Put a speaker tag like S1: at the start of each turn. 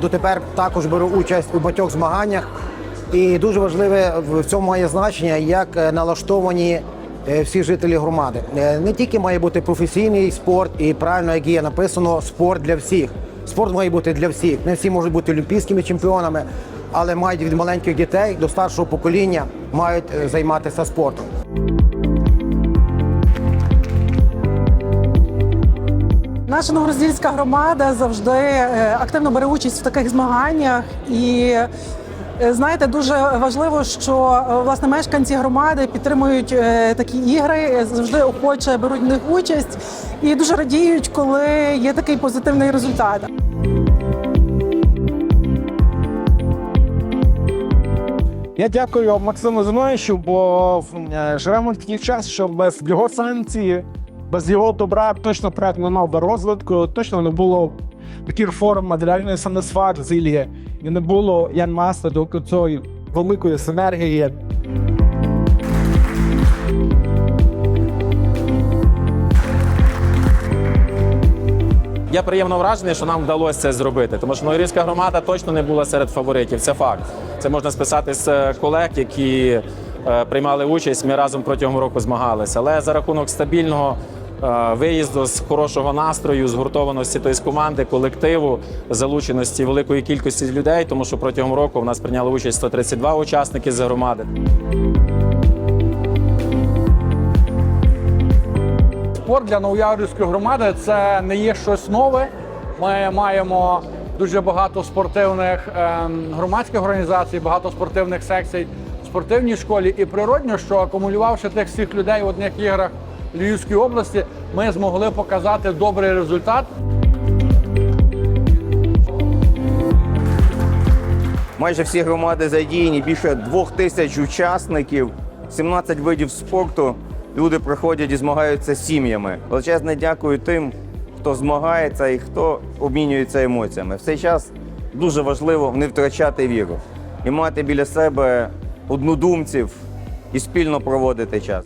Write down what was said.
S1: дотепер також беру участь у багатьох змаганнях. І дуже важливе в цьому має значення, як е, налаштовані е, всі жителі громади. Е, Не тільки має бути професійний спорт, і правильно, як є написано, спорт для всіх. Спорт має бути для всіх. Не всі можуть бути олімпійськими чемпіонами, але мають від маленьких дітей до старшого покоління мають займатися спортом.
S2: Наша новороздільська громада завжди е, активно бере участь в таких змаганнях і. е, Знаєте, дуже важливо, що е, власне мешканці громади підтримують такі ігри, завжди охоче беруть в них участь і дуже радіють, коли є такий позитивний результат.
S3: Я дякую Максиму Зиновичу, бо живемо такий час, що без його санкції, без його добра точно проект не мав би розвитку, точно не було таких реформ матеріальної самосварзілі, і не було Ян Масла цієї великої синергії.
S4: Я приємно вражений, що нам вдалося це зробити, тому що Новорізька громада точно не була серед фаворитів. Це факт. Це можна списати з е, колег, які е, приймали участь. Ми разом протягом року змагалися. Але за рахунок стабільного виїзду, з хорошого настрою, згуртованості тобто з команди, колективу, залученості великої кількості людей, тому що протягом року в нас прийняли участь 132 учасники з громади.
S5: Спорт для Новояворівської громади це не є щось нове. Ми маємо дуже багато спортивних ем, громадських організацій, багато спортивних секцій в спортивній школі. І природньо, що акумулювавши тих всіх людей в одних іграх Львівської області, ми змогли показати добрий результат.
S6: Майже всі громади задіяні, більше двох тисяч учасників, 17 видів спорту. Люди приходять і змагаються з сім'ями. Величезне дякую тим, хто змагається і хто обмінюється емоціями. В цей час дуже важливо не втрачати віру і мати біля себе однодумців і спільно проводити час.